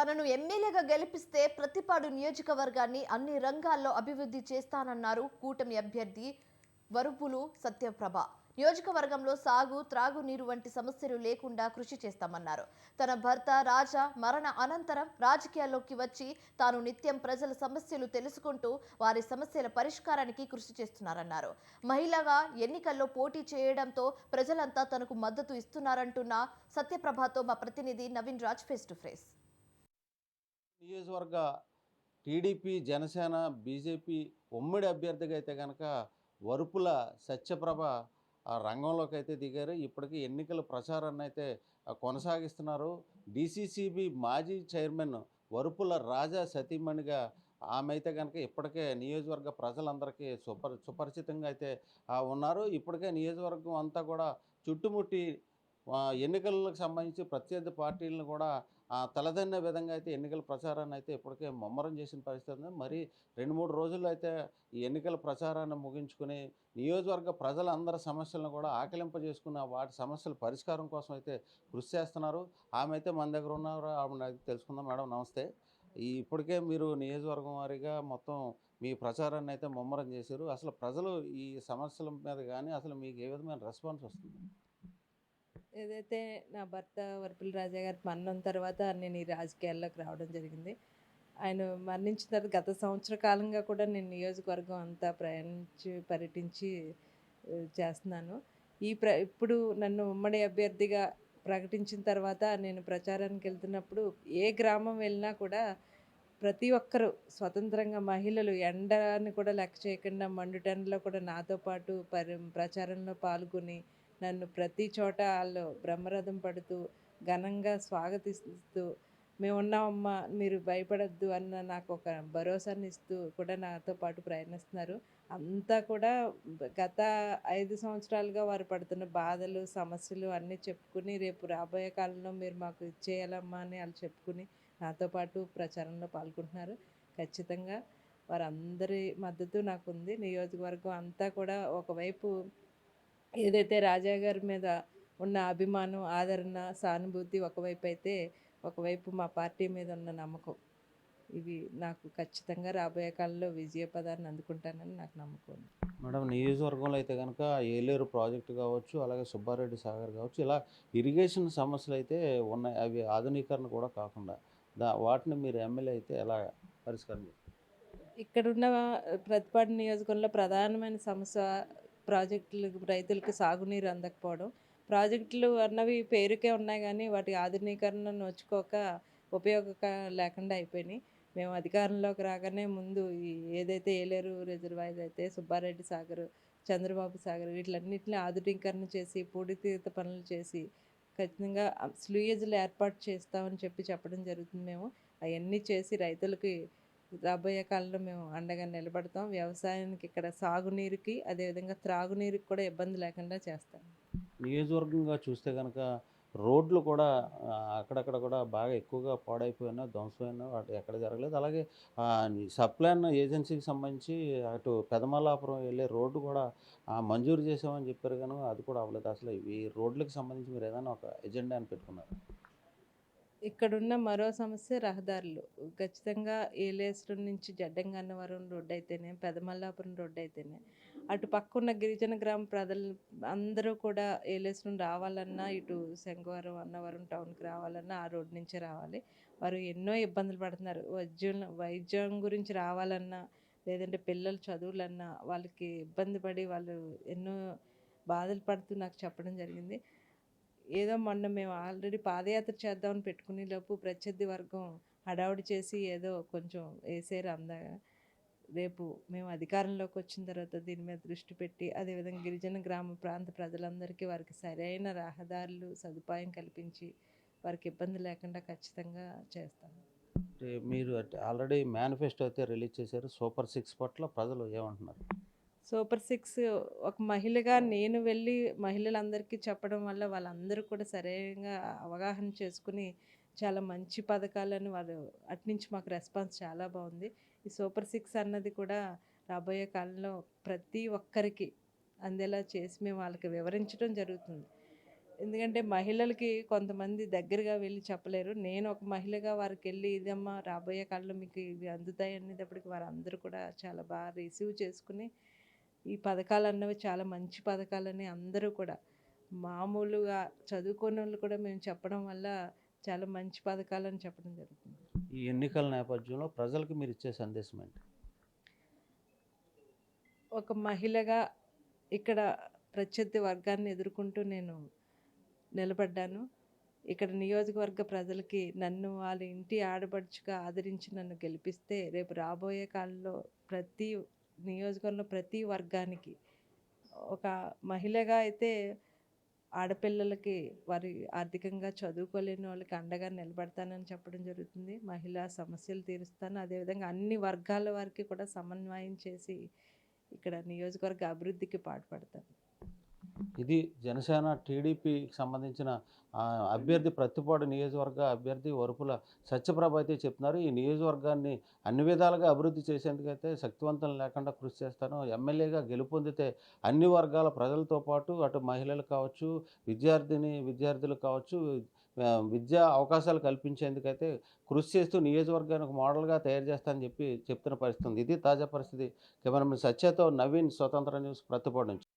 తనను ఎమ్మెల్యేగా గెలిపిస్తే ప్రతిపాడు నియోజకవర్గాన్ని అన్ని రంగాల్లో అభివృద్ధి చేస్తానన్నారు కూటమి అభ్యర్థి వరుపులు సత్యప్రభ. నియోజకవర్గంలో సాగు త్రాగునీరు వంటి సమస్యలు లేకుండా కృషి చేస్తామన్నారు. తన భర్త రాజా మరణ అనంతరం రాజకీయాల్లోకి వచ్చి తాను నిత్యం ప్రజల సమస్యలు తెలుసుకుంటూ వారి సమస్యల పరిష్కారానికి కృషి చేస్తున్నారన్నారు. మహిళగా ఎన్నికల్లో పోటీ చేయడంతో ప్రజలంతా తనకు మద్దతు ఇస్తున్నారంటున్న సత్యప్రభతో మా ప్రతినిధి Naveen Raj face to face. నియోజకవర్గ టీడీపీ జనసేన బీజేపీ ఉమ్మడి అభ్యర్థిగా అయితే కనుక వరుపుల సత్యప్రభ రంగంలోకి అయితే దిగారు. ఇప్పటికీ ఎన్నికల ప్రచారాన్ని అయితే కొనసాగిస్తున్నారు. డిసిసిబి మాజీ చైర్మన్ వరుపుల రాజా సతీమణిగా ఆమె అయితే కనుక ఇప్పటికే నియోజకవర్గ ప్రజలందరికీ సుపరి సుపరిచితంగా అయితే ఉన్నారు. ఇప్పటికే నియోజకవర్గం అంతా కూడా చుట్టుముట్టి ఎన్నికలకు సంబంధించి ప్రత్యర్థి పార్టీలను కూడా తలదన్న విధంగా అయితే ఎన్నికల ప్రచారాన్ని అయితే ఇప్పటికే ముమ్మరం చేసిన పరిస్థితి ఉంది. మరి రెండు మూడు రోజుల్లో అయితే ఈ ఎన్నికల ప్రచారాన్ని ముగించుకుని నియోజకవర్గ ప్రజలందరి సమస్యలను కూడా ఆకలింపజేసుకున్న వాటి సమస్యల పరిష్కారం కోసం అయితే కృషి చేస్తున్నారు. ఆమె అయితే మన దగ్గర ఉన్నారు. ఆమె తెలుసుకుందాం మేడం. నమస్తే. ఈ ఇప్పటికే మీరు నియోజకవర్గం వారిగా మొత్తం మీ ప్రచారాన్ని అయితే ముమ్మరం చేశారు. అసలు ప్రజలు ఈ సమస్యల మీద కానీ అసలు మీకు ఏ విధమైన రెస్పాన్స్ వస్తుంది? ఏదైతే నా భర్త వరపుల రాజా గారు మరణం తర్వాత నేను ఈ రాజకీయాల్లోకి రావడం జరిగింది. ఆయన మరణించిన తర్వాత గత సంవత్సర కాలంగా కూడా నేను నియోజకవర్గం అంతా ప్రయాణించి పర్యటించి చేస్తున్నాను. ఈ ప్ర ఇప్పుడు నన్ను ఉమ్మడి అభ్యర్థిగా ప్రకటించిన తర్వాత నేను ప్రచారానికి వెళ్తున్నప్పుడు ఏ గ్రామం వెళ్ళినా కూడా ప్రతి ఒక్కరూ స్వతంత్రంగా మహిళలు ఎండని కూడా లెక్క చేయకుండా మండుటెండలో కూడా నాతో పాటు పరి ప్రచారంలో పాల్గొని నన్ను ప్రతి చోట వాళ్ళు బ్రహ్మరథం పడుతూ ఘనంగా స్వాగతిస్తూ మేము ఉన్నామమ్మా మీరు భయపడద్దు అన్న నాకు ఒక భరోసాని ఇస్తూ కూడా నాతో పాటు ప్రయాణిస్తున్నారు అంతా కూడా గత ఐదు సంవత్సరాలుగా వారు పడుతున్న బాధలు సమస్యలు అన్నీ చెప్పుకుని రేపు రాబోయే కాలంలో మీరు మాకు ఇచ్చేయాలమ్మా అని వాళ్ళు చెప్పుకుని నాతో పాటు ప్రచారంలో పాల్గొంటున్నారు. ఖచ్చితంగా వారందరి మద్దతు నాకు ఉంది నియోజకవర్గం అంతా కూడా ఒకవైపు ఏదైతే రాజా గారి మీద ఉన్న అభిమానం ఆదరణ సానుభూతి ఒకవైపు అయితే ఒకవైపు మా పార్టీ మీద ఉన్న నమ్మకం. ఇవి నాకు ఖచ్చితంగా రాబోయే కాలంలో విజయపదాన్ని అందుకుంటానని నాకు నమ్మకం ఉంది. మేడం నియోజకవర్గంలో అయితే కనుక ఏలేరు ప్రాజెక్టు కావచ్చు అలాగే సుబ్బారెడ్డి సాగర్ కావచ్చు ఇలా ఇరిగేషన్ సమస్యలు అయితే ఉన్నాయి. అవి ఆధునీకరణ కూడా కాకుండా దా వాటిని మీరు ఎమ్మెల్యే అయితే ఎలా పరిష్కారం చేస్తారు ఇక్కడున్న ప్రతిపాడు నియోజకవర్గంలో ప్రధానమైన సమస్య ప్రాజెక్టులకు రైతులకు సాగునీరు అందకపోవడం. ప్రాజెక్టులు అన్నవి పేరుకే ఉన్నాయి కానీ వాటి ఆధునీకరణ నోచుకోక ఉపయోగక లేకుండా అయిపోయినాయి. మేము అధికారంలోకి రాగానే ముందు ఏదైతే ఏలేరు రిజర్వాయర్ అయితే సుబ్బారెడ్డి సాగర్ చంద్రబాబు సాగర్ వీటిలన్నింటినీ ఆధునీకరణ చేసి పూడితీత పనులు చేసి ఖచ్చితంగా స్లూయేజ్లు ఏర్పాటు చేస్తామని చెప్పి చెప్పడం జరుగుతుంది మేము. అవన్నీ చేసి రైతులకి రాబోయే కాలంలో మేము అండగా నిలబడతాం. వ్యవసాయానికి ఇక్కడ సాగునీరుకి అదేవిధంగా త్రాగునీరుకి కూడా ఇబ్బంది లేకుండా చేస్తాం. నియోజకవర్గంగా చూస్తే కనుక రోడ్లు కూడా అక్కడక్కడ కూడా బాగా ఎక్కువగా పాడైపోయినా ధ్వంసమైనా వాటి ఎక్కడ జరగలేదు. అలాగే సప్లై ఏజెన్సీకి సంబంధించి అటు పెదమల్లాపురం వెళ్ళే రోడ్డు కూడా మంజూరు చేసామని చెప్పారు కానీ అది కూడా అవ్వలేదు. అసలు ఈ రోడ్లకు సంబంధించి మీరు ఏదైనా ఒక ఎజెండా అని పెట్టుకున్నారు? ఇక్కడున్న మరో సమస్య రహదారులు. ఖచ్చితంగా ఏలేశ్వరం నుంచి జడ్డంగన్నవరం రోడ్డు అయితేనే పెదమల్లాపురం రోడ్డు అయితేనే అటు పక్కన్న గిరిజన గ్రామ ప్రజలు అందరూ కూడా ఏలేశ్వరం రావాలన్నా ఇటు శంఖవరం అన్నవరం టౌన్కి రావాలన్నా ఆ రోడ్డు నుంచే రావాలి. వారు ఎన్నో ఇబ్బందులు పడుతున్నారు. వైద్యం వైద్యం గురించి రావాలన్నా లేదంటే పిల్లల చదువులన్నా వాళ్ళకి ఇబ్బంది పడి వాళ్ళు ఎన్నో బాధలు పడుతూ నాకు చెప్పడం జరిగింది. ఏదో మొన్న మేము ఆల్రెడీ పాదయాత్ర చేద్దామని పెట్టుకునే లోపు ప్రత్యర్థి వర్గం హడావుడి చేసి ఏదో కొంచెం వేసారు అందాగా రేపు మేము అధికారంలోకి వచ్చిన తర్వాత దీని మీద దృష్టి పెట్టి అదేవిధంగా గిరిజన గ్రామ ప్రాంత ప్రజలందరికీ వారికి సరైన రహదారులు సదుపాయం కల్పించి వారికి ఇబ్బంది లేకుండా ఖచ్చితంగా చేస్తాము అంటే మీరు ఆల్రెడీ మేనిఫెస్టో అయితే రిలీజ్ చేశారు. సూపర్ సిక్స్ పట్ల ప్రజలు ఏమంటున్నారు? సూపర్ సిక్స్ ఒక మహిళగా నేను వెళ్ళి మహిళలందరికీ చెప్పడం వల్ల వాళ్ళందరూ కూడా సరైనగా అవగాహన చేసుకుని చాలా మంచి పథకాలను వాళ్ళు అట్నుంచి మాకు రెస్పాన్స్ చాలా బాగుంది. ఈ సూపర్ సిక్స్ అన్నది కూడా రాబోయే కాలంలో ప్రతి ఒక్కరికి అందేలా చేసి మేము వాళ్ళకి వివరించడం జరుగుతుంది. ఎందుకంటే మహిళలకి కొంతమంది దగ్గరగా వెళ్ళి చెప్పలేరు. నేను ఒక మహిళగా వారికి వెళ్ళి ఇదమ్మా రాబోయే కాలంలో మీకు ఇవి అందుతాయి అనేటప్పటికి వారందరూ కూడా చాలా బాగా రిసీవ్ చేసుకుని ఈ పథకాలు అన్నవి చాలా మంచి పథకాలని అందరూ కూడా మామూలుగా చదువుకున్న వాళ్ళు కూడా మేము చెప్పడం వల్ల చాలా మంచి పథకాలని చెప్పడం జరుగుతుంది. ఈ ఎన్నికల నేపథ్యంలో ప్రజలకు మీరు ఇచ్చే సందేశం ఏంటి? ఒక మహిళగా ఇక్కడ ప్రత్యర్థి వర్గాన్ని ఎదుర్కొంటూ నేను నిలబడ్డాను. ఇక్కడ నియోజకవర్గ ప్రజలకి నన్ను వాళ్ళ ఇంటి ఆడపడుచుగా ఆదరించి నన్ను గెలిపిస్తే రేపు రాబోయే కాలంలో ప్రతి నియోజకవర్గంలో ప్రతి వర్గానికి ఒక మహిళగా అయితే ఆడపిల్లలకి వారి ఆర్థికంగా చదువుకోలేని వాళ్ళకి అండగా నిలబడతానని చెప్పడం జరుగుతుంది. మహిళా సమస్యలు తీరుస్తాను. అదేవిధంగా అన్ని వర్గాల వారికి కూడా సమన్వయం చేసి ఇక్కడ నియోజకవర్గ అభివృద్ధికి పాటుపడతాను. ఇది జనసేన టీడీపీకి సంబంధించిన అభ్యర్థి ప్రతిపాడు నియోజకవర్గ అభ్యర్థి వరుపుల సత్యప్రభ అయితే చెప్తున్నారు. ఈ నియోజకవర్గాన్ని అన్ని విధాలుగా అభివృద్ధి చేసేందుకైతే శక్తివంతం లేకుండా కృషి చేస్తాను. ఎమ్మెల్యేగా గెలుపొందితే అన్ని వర్గాల ప్రజలతో పాటు అటు మహిళలు కావచ్చు విద్యార్థిని విద్యార్థులు కావచ్చు విద్యా అవకాశాలు కల్పించేందుకైతే కృషి చేస్తూ నియోజకవర్గానికి మోడల్గా తయారు చేస్తానని చెప్పి చెప్తున్న పరిస్థితి ఇది తాజా పరిస్థితి. కెమెరామెన్ సత్యతో నవీన్ స్వతంత్ర న్యూస్ ప్రతిపాడు నుంచి.